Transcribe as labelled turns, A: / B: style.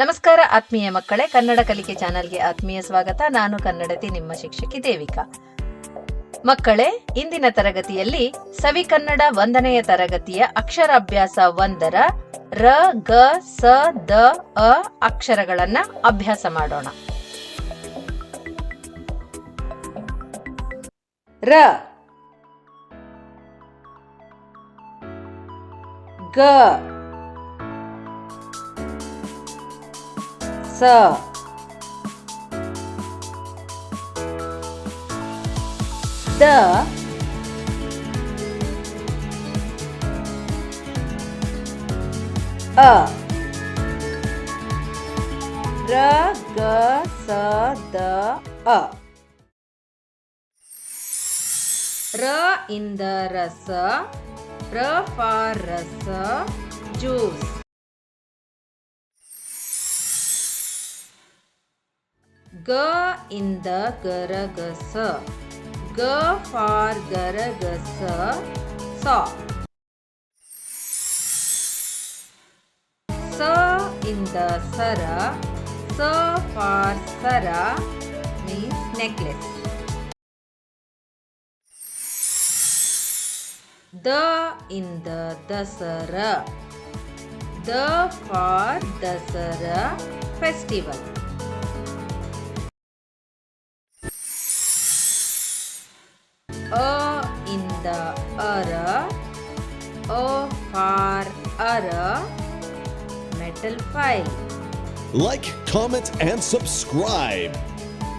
A: ನಮಸ್ಕಾರ, ಆತ್ಮೀಯ ಮಕ್ಕಳೇ. ಕನ್ನಡ ಕಲಿಕೆ ಚಾನಲ್ಗೆ ಆತ್ಮೀಯ ಸ್ವಾಗತ. ನಾನು ಕನ್ನಡತಿ ನಿಮ್ಮ ಶಿಕ್ಷಕಿ ದೇವಿಕಾ. ಮಕ್ಕಳೇ, ಇಂದಿನ ತರಗತಿಯಲ್ಲಿ ಸವಿ ಕನ್ನಡ ಒಂದನೆಯ ತರಗತಿಯ ಅಕ್ಷರಾಭ್ಯಾಸ ಒಂದರ ರ, ಗ, ಸ, ದ, ಅ ಅಕ್ಷರಗಳನ್ನ ಅಭ್ಯಾಸ ಮಾಡೋಣ. ರ, ಗ เซอร์ the. A. R g s d a. R in the rasa r for rasa juice. G in the garagasa. G for garagasa. so. Sa in the sara. Sa for sara means necklace. The in the dasara. The for dasara festival. the ara o har ara metal file
B: like comment and subscribe.